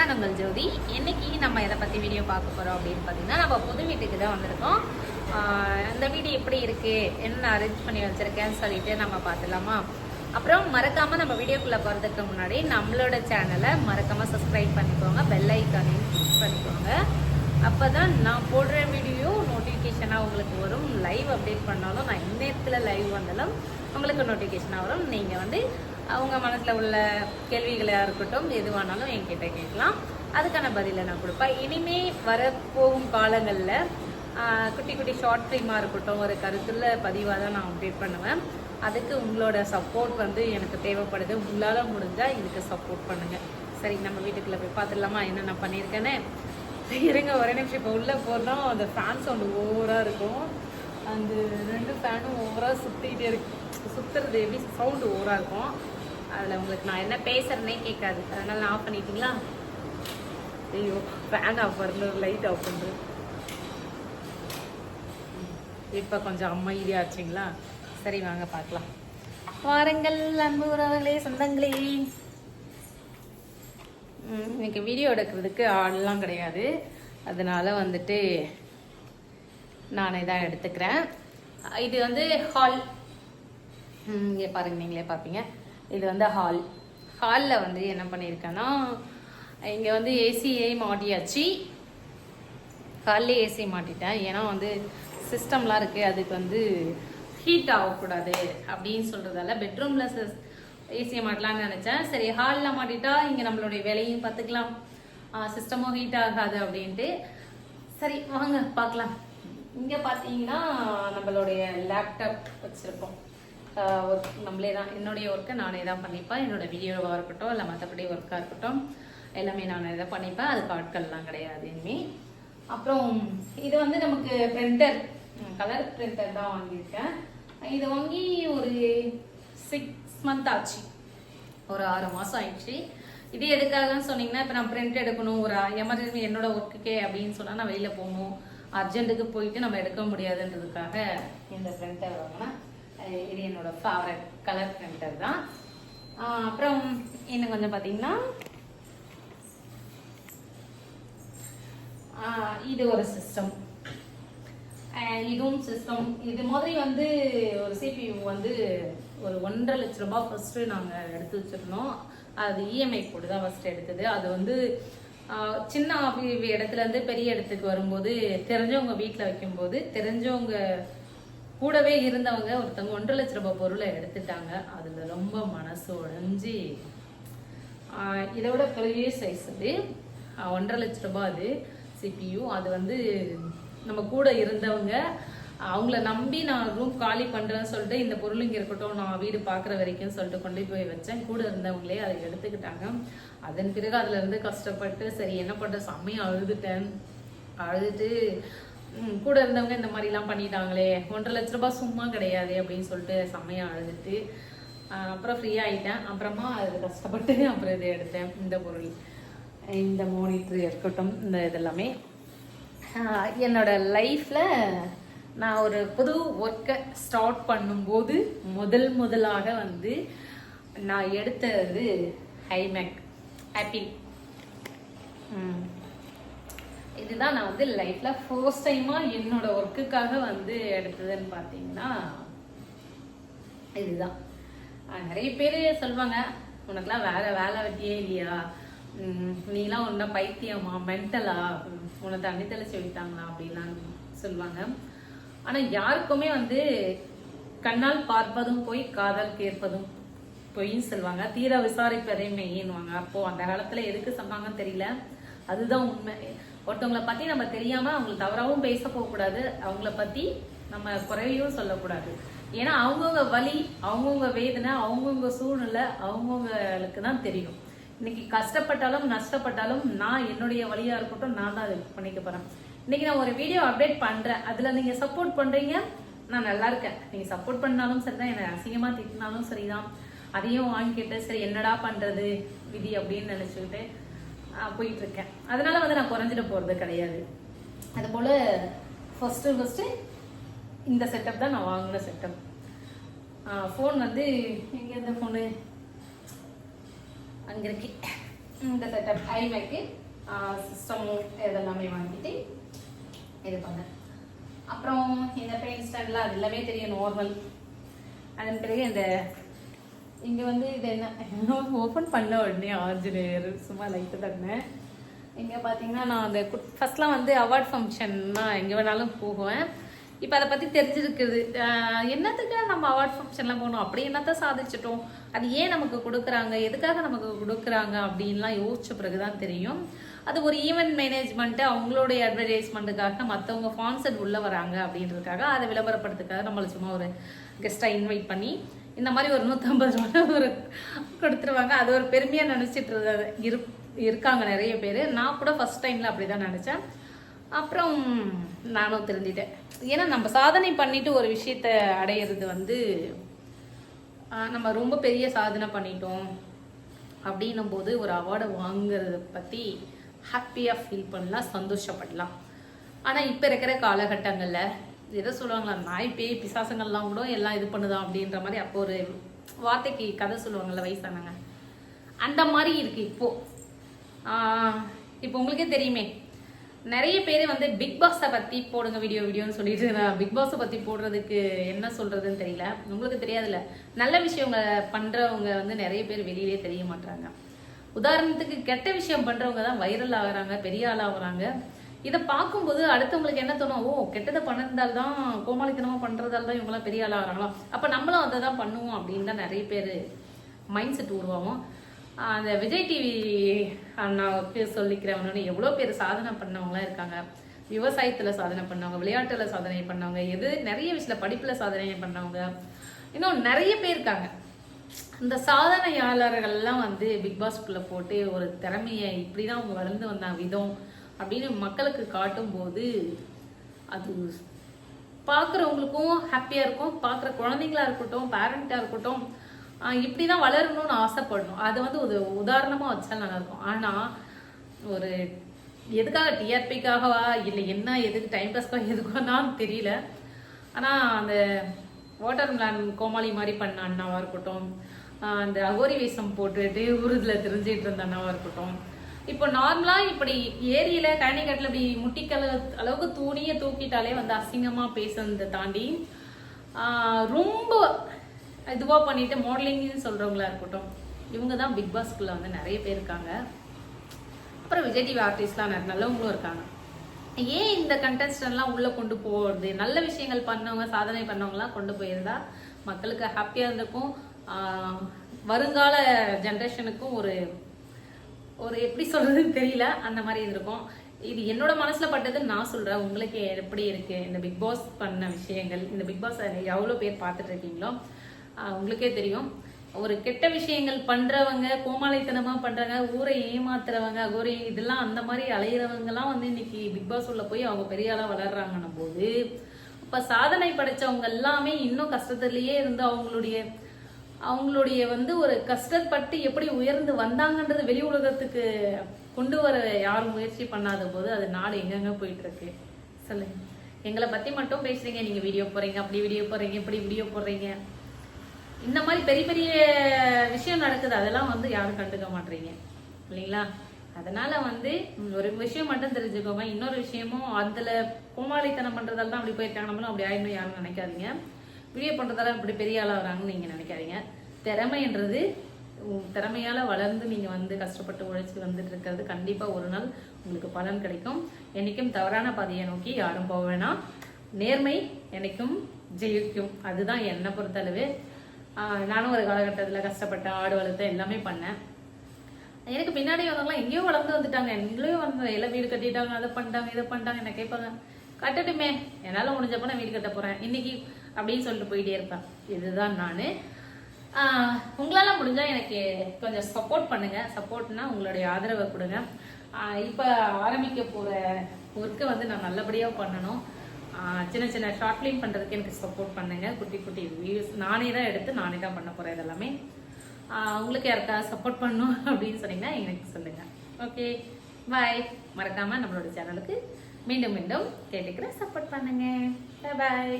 நான் உங்கள் ஜோதி. இன்னைக்கு நம்ம எதை பற்றி வீடியோ பார்க்க போகிறோம் அப்படின்னு பார்த்தீங்கன்னா நம்ம புது வீட்டுக்கு தான் வந்திருக்கோம். இந்த வீடு எப்படி இருக்குது என்ன அரேஞ்ச் பண்ணி வச்சுருக்கேன்னு சொல்லிட்டு நம்ம பார்த்துலாமா அப்புறம் மறக்காமல் நம்ம வீடியோக்குள்ளே போகிறதுக்கு முன்னாடி நம்மளோட சேனலை மறக்காமல் சப்ஸ்கிரைப் பண்ணிக்கோங்க. பெல் ஐக்கானையும் கிளிக் பண்ணிக்கோங்க. அப்பதான் நான் போடுற வீடியோ நோட்டிஃபிகேஷனாக உங்களுக்கு வரும். லைவ் அப்டேட் பண்ணாலும் நான் இந்நேரத்தில் லைவ் வந்தாலும் உங்களுக்கு நோட்டிஃபிகேஷனாக வரும். நீங்கள் வந்து அவங்க மனசில் உள்ள கேள்விகளாக இருக்கட்டும் எதுவானாலும் என்கிட்ட கேட்கலாம். அதுக்கான பதிலை நான் கொடுப்பேன். இனிமே வரப்போகும் காலங்களில் குட்டி குட்டி ஷார்ட் ஃபிலிமாக இருக்கட்டும் ஒரு கருத்துள்ள பதிவாக தான் நான் அப்டேட் பண்ணுவேன். அதுக்கு உங்களோட சப்போர்ட் வந்து எனக்கு தேவைப்படுது. உங்களால் முடிஞ்சால் இதுக்கு சப்போர்ட் பண்ணுங்கள் சரி நம்ம வீட்டுக்குள்ளே போய் பார்த்துடலாமா? என்ன நான் பண்ணியிருக்கேன்னு இருங்க ஒரே நிமிஷம். இப்போ உள்ளே போகிறோம் அந்த ஃபேன் சவுண்டு ஓவராக இருக்கும். அந்த ரெண்டு ஃபேனும் ஓவராக சுற்றிக்கிட்டே இருக்கு. சுற்றுறது எப்படி? சவுண்டு ஓவராக இருக்கும். அதில் உங்களுக்கு நான் என்ன பேசுறேனே கேட்காது. அதனால நான் ஆஃப் பண்ணிட்டீங்களா? ஐயோ ஃபேன் ஆஃப் பண்ணுறது லைட் ஆஃப் பண்ணுறது இப்போ கொஞ்சம் அமைதியாச்சுங்களா? சரி வாங்க பார்க்கலாம். வாரங்கள் அன்பு உறவுகளே சொந்தங்களே. இன்னைக்கு வீடியோ எடுக்கிறதுக்கு ஆள்லாம் கிடையாது. அதனால வந்துட்டு நானே தான் எடுத்துக்கிறேன். இது வந்து ஹால் இங்கே பாருங்க நீங்களே பார்ப்பீங்க. இது வந்து ஹால் ஹாலில் வந்து என்ன பண்ணியிருக்கேன்னா இங்கே வந்து ஏசியே மாட்டியாச்சு. ஹாலில் ஏசி மாட்டிட்டேன். ஏன்னா வந்து சிஸ்டம்லாம் இருக்குது அதுக்கு வந்து ஹீட் ஆகக்கூடாது அப்படின்னு சொல்கிறதால பெட்ரூமில் சிஸ் ஏசியை மாட்டலாம்னு நினச்சேன். சரி ஹாலில் மாட்டிட்டா இங்கே நம்மளுடைய வேலையும் பார்த்துக்கலாம் சிஸ்டமும் ஹீட் ஆகாது அப்படின்ட்டு. சரி வாங்க பார்க்கலாம் இங்கே பார்த்தீங்கன்னா நம்மளுடைய லேப்டாப் வச்சுருப்போம் ஒர்க் நம்மளே தான் என்னுடைய ஒர்க்கை நானே தான் பண்ணிப்பேன். என்னோட வீடியோவாக இருக்கட்டும் இல்லை மற்றபடி ஒர்க்காக இருக்கட்டும் எல்லாமே நானே தான் பண்ணிப்பேன். அதுக்கு ஆட்கள்லாம் கிடையாது இனிமே. அப்புறம் இது வந்து நமக்கு பிரிண்டர் கலர் பிரிண்டர் தான் வாங்கியிருக்கேன். இது வாங்கி ஒரு சிக்ஸ் மந்த் ஆச்சு. ஒரு ஆறு மாதம் ஆயிடுச்சு. இது எதுக்காகன்னு சொன்னீங்கன்னா இப்போ நான் பிரிண்ட் எடுக்கணும் ஒரு எமர்ஜென்சி என்னோட ஒர்க்குக்கே அப்படின்னு சொன்னால் நான் வெளியில் போகணும். அர்ஜென்ட்டுக்கு போயிட்டு நம்ம எடுக்க முடியாதுன்றதுக்காக இந்த பிரிண்டர் வாங்கினேன். இது என்னோட ஃபேவரட் கலர் பிரிண்டர் தான். அப்புறம் இன்னும் கொஞ்சம் பார்த்தீங்கன்னா இது ஒரு சிஸ்டம் இதுவும் சிஸ்டம் இது மாதிரி வந்து ஒரு சிபியூ வந்து ஒரு ஒன்றரை லட்ச ரூபாய் ஃபஸ்ட்டு நாங்கள் எடுத்து வச்சிருந்தோம். அது இஎம்ஐ போட்டு தான் ஃபஸ்ட்டு எடுத்தது. அது வந்து சின்ன இடத்துலேருந்து பெரிய இடத்துக்கு வரும்போது தெரிஞ்சவங்க வீட்டில் வைக்கும்போது தெரிஞ்சவங்க கூடவே இருந்தவங்க ஒருத்தவங்க ஒன்றரை லட்ச ரூபாய் பொருளை எடுத்துட்டாங்க. அதில் ரொம்ப மனசு உடஞ்சி இதை விட பெரிய சைஸ் அது. ஒன்றரை லட்ச ரூபாய் அது சிபியு அது வந்து நம்ம கூட இருந்தவங்க அவங்கள நம்பி நான் ரூம் காலி பண்ணுறேன்னு சொல்லிட்டு இந்த பொருள் இங்கே இருக்கட்டும் நான் வீடு பார்க்குற வரைக்கும் சொல்லிட்டு கொண்டு போய் வச்சேன். கூட இருந்தவங்களே அதை எடுத்துக்கிட்டாங்க. அதன் பிறகு அதுல இருந்து கஷ்டப்பட்டு சரி என்ன பண்ணுற செம்மையாக அழுதுட்டேன். அழுதுட்டு கூட இருந்தவங்க இந்த மாதிரிலாம் பண்ணிட்டாங்களே. ஒன்றரை லட்ச ரூபாய் சும்மா கிடையாது அப்படின்னு சொல்லிட்டு செம்மையாக அழுதுட்டு அப்புறம் ஃப்ரீயாக ஆகிட்டேன் அப்புறமா அது கஷ்டப்பட்டு அப்புறம் இதை எடுத்தேன். இந்த பொருள். இந்த மோனிட்ரு இருக்கட்டும் இந்த இதெல்லாமே. என்னோட லைஃப்பில் நான் ஒரு புது ஒர்க்கை ஸ்டார்ட் பண்ணும்போது முதல் முதலாக வந்து நான் எடுத்தது ஹைமேக் ஹாப்பி இதுதான் நான் வந்து லைஃப்ல ஃபர்ஸ்ட் டைமா என்னோட ஒர்க்குக்காக வந்து எடுத்ததுன்னு பார்த்தீங்கன்னா இதுதான். நிறைய பேர் சொல்லுவாங்க உனக்குலாம் வேற வேலை வெட்டியே இல்லையா? நீலாம் ஒன்றா பைத்தியமா மென்டலா உன்னை தண்ணி தெளிச்சு விட்டாங்களா அப்படிலாம் சொல்லுவாங்க ஆனால் யாருக்குமே வந்து கண்ணால் பார்ப்பதும் போய் காதல் கேட்பதும் பொய்ன்னு சொல்லுவாங்க தீர விசாரிப்பதே மெய்யின்வாங்க அப்போது அந்த காலத்தில் எதுக்கு சொன்னாங்கன்னு தெரியல. அதுதான் உண்மை. ஒருத்தவங்களை பத்தி நம்ம தெரியாம அவங்களை தவறாவும் பேச போகக்கூடாது. அவங்கள பத்தி நம்ம குறையும் சொல்லக்கூடாது. ஏன்னா அவங்கவுங்க வலி அவங்கவுங்க வேதனை அவங்கவுங்க சூழ்நிலை அவங்கவுங்களுக்கு தான் தெரியும். இன்னைக்கு கஷ்டப்பட்டாலும் நஷ்டப்பட்டாலும் நான் என்னுடைய வழியா இருக்கட்டும் நான் தான் அதை பண்ணிக்க போறேன். இன்னைக்கு நான் ஒரு வீடியோ அப்டேட் பண்றேன். அதுல நீங்க சப்போர்ட் பண்றீங்க? நான் நல்லா இருக்கேன். நீங்க சப்போர்ட் பண்ணாலும் சரிதான். என்னை அசிங்கமா திட்டினாலும் சரிதான். அதையும் வாங்கிக்கிட்டு சரி என்னடா பண்றது? விதி அப்படின்னு நினைச்சுக்கிட்டு ஆஹ் போயிட்டு இருக்கேன் அதனால வந்து நான் குறைஞ்சிட்டு போறது கிடையாது. அது போல ஃபர்ஸ்ட் ஃபர்ஸ்ட் இந்த செட்டப் தான் நான் வாங்கின செட்டப் ஃபோன் வந்து எங்க இருந்த ஃபோனு அங்க இருக்கு. இந்த செட்டப் ஐமேக்கு சிஸ்டமும் இதெல்லாமே வாங்கிட்டு இது பண்ணேன். அப்புறம் இந்த பெயிண்ட் ஸ்டாண்ட்லாம் அது எல்லாமே தெரியும் நார்மல் அதன் பிறகு இந்த இங்கே வந்து இது என்ன ஓப்பன் பண்ண உடனே ஆஞ்சநேயர் சும்மா லைட்டு தட்டினேன். இங்கே பார்த்தீங்கன்னா நான் அந்த ஃபர்ஸ்ட்லாம் வந்து அவார்ட் ஃபங்க்ஷன்னா எங்கே வேணாலும் போகுவேன் இப்போ அதை பற்றி தெரிஞ்சிருக்குது. என்னத்துக்கு நம்ம அவார்ட் ஃபங்க்ஷன்லாம் போகணும்? அப்படி என்னத்தான் சாதிச்சிட்டோம்? அது ஏன் நமக்கு கொடுக்குறாங்க? எதுக்காக நமக்கு கொடுக்குறாங்க? அப்படின்லாம் யோசிச்ச பிறகு தான் தெரியும். அது ஒரு ஈவெண்ட் மேனேஜ்மெண்ட்டு அவங்களுடைய அட்வர்டைஸ்மெண்ட்டுக்காக மற்றவங்க ஸ்பான்சர்ட் உள்ளே வராங்க அப்படின்றதுக்காக அதை விளம்பரப்படுத்துக்காக நம்மளை சும்மா ஒரு கெஸ்ட்டாக இன்வைட் பண்ணி இந்த மாதிரி ஒரு நூற்றம்பது ரூபா ஒரு கொடுத்துருவாங்க. அது ஒரு பெருமையாக நினச்சிட்டு இருந்தது இரு இருக்காங்க நிறைய பேர். நான் கூட ஃபர்ஸ்ட் டைமில் அப்படி தான் நினச்சேன். அப்புறம் நானும் திருந்திட்டேன். ஏன்னா நம்ம சாதனை பண்ணிட்டு ஒரு விஷயத்த அடையிறது வந்து நம்ம ரொம்ப பெரிய சாதனை பண்ணிட்டோம் அப்படின்னும் போது ஒரு அவார்டை வாங்குறத பற்றி ஹாப்பியாக ஃபீல் பண்ணலாம் சந்தோஷப்படலாம். ஆனால் இப்போ இருக்கிற காலகட்டங்களில் எதை சொல்லுவாங்களா நாய் பேய் பிசாசங்கள்லாம் கூட எல்லாம் இது பண்ணுதான் அப்படின்ற மாதிரி அப்போ ஒரு வார்த்தைக்கு கதை சொல்லுவாங்கள்ல வயசானாங்க அந்த மாதிரி இருக்குது இப்போது இப்போ உங்களுக்கே தெரியுமே. நிறைய பேர் வந்து பிக் பாஸை பற்றி போடுங்க வீடியோ வீடியோன்னு சொல்லிட்டு நான் பிக் பாஸை பற்றி போடுறதுக்கு என்ன சொல்கிறதுன்னு தெரியல. உங்களுக்கு தெரியாதுல்ல. நல்ல விஷயங்க பண்ணுறவங்க வந்து நிறைய பேர் வெளியிலே தெரிய மாட்டாங்க உதாரணத்துக்கு கெட்ட விஷயம் பண்ணுறவங்க தான் வைரல் ஆகுறாங்க பெரிய ஆள் ஆகுறாங்க. இதை பார்க்கும்போது அடுத்தவங்களுக்கு என்ன தோணும்? ஓ கெட்டதை பண்ணிருந்தால் தான் கோமாளித்தனமாக பண்ணுறதால தான் இவங்களாம் பெரிய ஆள் ஆகுறாங்களா? அப்போ நம்மளும் அதை தான் பண்ணுவோம் அப்படின்னு தான் நிறைய பேர் மைண்ட் செட் உருவாகும். அந்த விஜய் டிவி அண்ணாவுக்கு சொல்லிக்கிறவனு எவ்வளோ பேர் சாதனை பண்ணவங்களாம் இருக்காங்க. விவசாயத்தில் சாதனை பண்ணவங்க விளையாட்டில் சாதனை பண்ணவங்க எது நிறைய விஷயத்தில் படிப்பில் சாதனை பண்ணவங்க. இன்னும் நிறைய பேர் இருக்காங்க. இந்த சாதனையாளர்கள்லாம் வந்து பிக் பாஸ்க்குள்ளே போட்டு ஒரு திறமையை இப்படி தான் அவங்க வளர்ந்து வந்தாங்க விதம் அப்படின்னு மக்களுக்கு காட்டும்போது அது பார்க்குறவங்களுக்கும் ஹாப்பியாக இருக்கும். பார்க்குற குழந்தைங்களா இருக்கட்டும் பேரண்ட்டாக இருக்கட்டும் இப்படி தான் வளரணும்னு ஆசைப்படணும். அதை வந்து ஒரு உதாரணமாக வச்சா நல்லாயிருக்கும். ஆனால் ஒரு எதுக்காக டிஆர்பிக்காகவா இல்லை என்ன எதுக்கு டைம் பாஸ்க்காக எதுக்கானான்னு தெரியல. ஆனால் அந்த வாட்டர் மிலான் கோமாளி மாதிரி பண்ண அண்ணாவாக இருக்கட்டும் அந்த அகோரி வேஷம் போட்டுட்டு ஊருதுல தெரிஞ்சிட்டு இருந்த அண்ணாவா இருக்கட்டும். இப்போ நார்மலா இப்படி ஏரியில கழனிக்கட்டில் இப்படி முட்டிக்கல அளவுக்கு தூணியை தூக்கிட்டாலே வந்து அசிங்கமா பேசுறதை தாண்டி ரொம்ப இதுவாக பண்ணிட்டு மாடலிங்னு சொல்றவங்களா இருக்கட்டும் இவங்க தான் பிக் பாஸ்க்குள்ள வந்து நிறைய பேர் இருக்காங்க. அப்புறம் விஜய் டிவி ஆர்டிஸ்ட்லாம் நிறைய நல்லவங்களும் இருக்காங்க. ஏன் இந்த கண்டஸ்டன்ட்லாம் உள்ளே கொண்டு போகிறது நல்ல விஷயங்கள் பண்ணவங்க சாதனை பண்ணவங்கலாம் கொண்டு போயிருந்தா மக்களுக்கு ஹாப்பியாக இருந்திருக்கும். வருங்கால ஜென்ரேஷனுக்கும் ஒரு ஒரு எப்படி சொல்றதுன்னு தெரியல அந்த மாதிரி இருந்திருக்கும் இது என்னோட மனசுல பட்டதுன்னு நான் சொல்றேன். உங்களுக்கு எப்படி இருக்கு இந்த பிக் பாஸ் பண்ண விஷயங்கள்? இந்த பிக் பாஸ் எவ்வளோ பேர் பார்த்துட்டு இருக்கீங்களோ உங்களுக்கே தெரியும். ஒரு கெட்ட விஷயங்கள் பண்றவங்க கோமாளித்தனமா பண்றாங்க ஊரை ஏமாத்துறவங்க ஊரை இதெல்லாம் அந்த மாதிரி அலையிறவங்கலாம் வந்து இன்னைக்கு பிக் பாஸ் உள்ள போய் அவங்க பெரிய ஆளா வளர்றாங்கன்னும் போது இப்ப சாதனை படைச்சவங்க எல்லாமே இன்னும் கஷ்டத்திலேயே இருந்து அவங்களுடைய அவங்களுடைய வந்து ஒரு கஷ்டப்பட்டு எப்படி உயர்ந்து வந்தாங்கன்றது வெளி உலகத்துக்கு கொண்டு வர யாரும் முயற்சி பண்ணாத போது அது நாடு எங்கெங்க போயிட்டு இருக்கு சொல்லுங்க. எங்களை பத்தி மட்டும் பேசுறீங்க. நீங்க வீடியோ போறீங்க அப்படி வீடியோ போடுறீங்க இப்படி வீடியோ போடுறீங்க. இந்த மாதிரி பெரிய பெரிய விஷயம் நடக்குது. அதெல்லாம் வந்து யாரும் கண்டுக்க மாட்டீங்க இல்லைங்களா? அதனால வந்து ஒரு விஷயம் மட்டும் தெரிஞ்சுக்கோங்க. இன்னொரு விஷயமும் அதுல கோமாளித்தனம் பண்றதால தான் அப்படி போயிருக்காங்க. நம்மளும் அப்படி ஆயிடணும் யாரும் நினைக்காதீங்க. வீடியோ பண்றதால இப்படி பெரிய ஆளாக வராங்கன்னு நீங்க நினைக்காதீங்க. திறமைன்றது திறமையால் திறமையால வளர்ந்து நீங்கள் வந்து கஷ்டப்பட்டு உழைச்சி வந்துட்டு இருக்கிறது கண்டிப்பாக ஒரு நாள் உங்களுக்கு பலன் கிடைக்கும். என்னைக்கும் தவறான பாதையை நோக்கி யாரும் போக வேணாம். நேர்மை என்னைக்கும் ஜெயிக்கும். அதுதான் என்னை பொறுத்தளவு. நானும் ஒரு காலகட்டத்தில் கஷ்டப்பட்டேன் ஆடு வளர்த்தேன் எல்லாமே பண்ணேன். எனக்கு பின்னாடி வந்தவங்களாம் எங்கேயோ வளர்ந்து வந்துட்டாங்க. எங்களையும் வந்து எல்லாம் வீடு கட்டிட்டாங்க அதை பண்ணிட்டாங்க இதை பண்ணிட்டாங்க. என்ன கேட்பாங்க கட்டட்டுமே என்னால் முடிஞ்சப்போ நான் வீடு கட்ட போகிறேன் இன்னைக்கு அப்படின்னு சொல்லிட்டு போயிட்டே இருப்பேன். இதுதான் நான். உங்களால் முடிஞ்சால் எனக்கு கொஞ்சம் சப்போர்ட் பண்ணுங்க. சப்போர்ட்னா உங்களுடைய ஆதரவை கொடுங்க. இப்போ ஆரம்பிக்க போகிற ஒர்க்கை வந்து நான் நல்லபடியாக பண்ணணும். சின்ன சின்ன ஷார்ட் ஃபிலிம் பண்ணுறதுக்கு எனக்கு சப்போர்ட் பண்ணுங்க. குட்டி குட்டி வியூஸ் நானே தான் எடுத்து நானே தான் பண்ண போகிறேன் இதெல்லாமே. உங்களுக்கு யாருக்காவது சப்போர்ட் பண்ணணும் அப்படின்னு சொன்னீங்கன்னா எனக்கு சொல்லுங்க. ஓகே பாய் மறக்காம நம்மளோட சேனலுக்கு மீண்டும் மீண்டும் கேட்டுக்கிறேன் சப்போர்ட் பண்ணுங்க. பாய்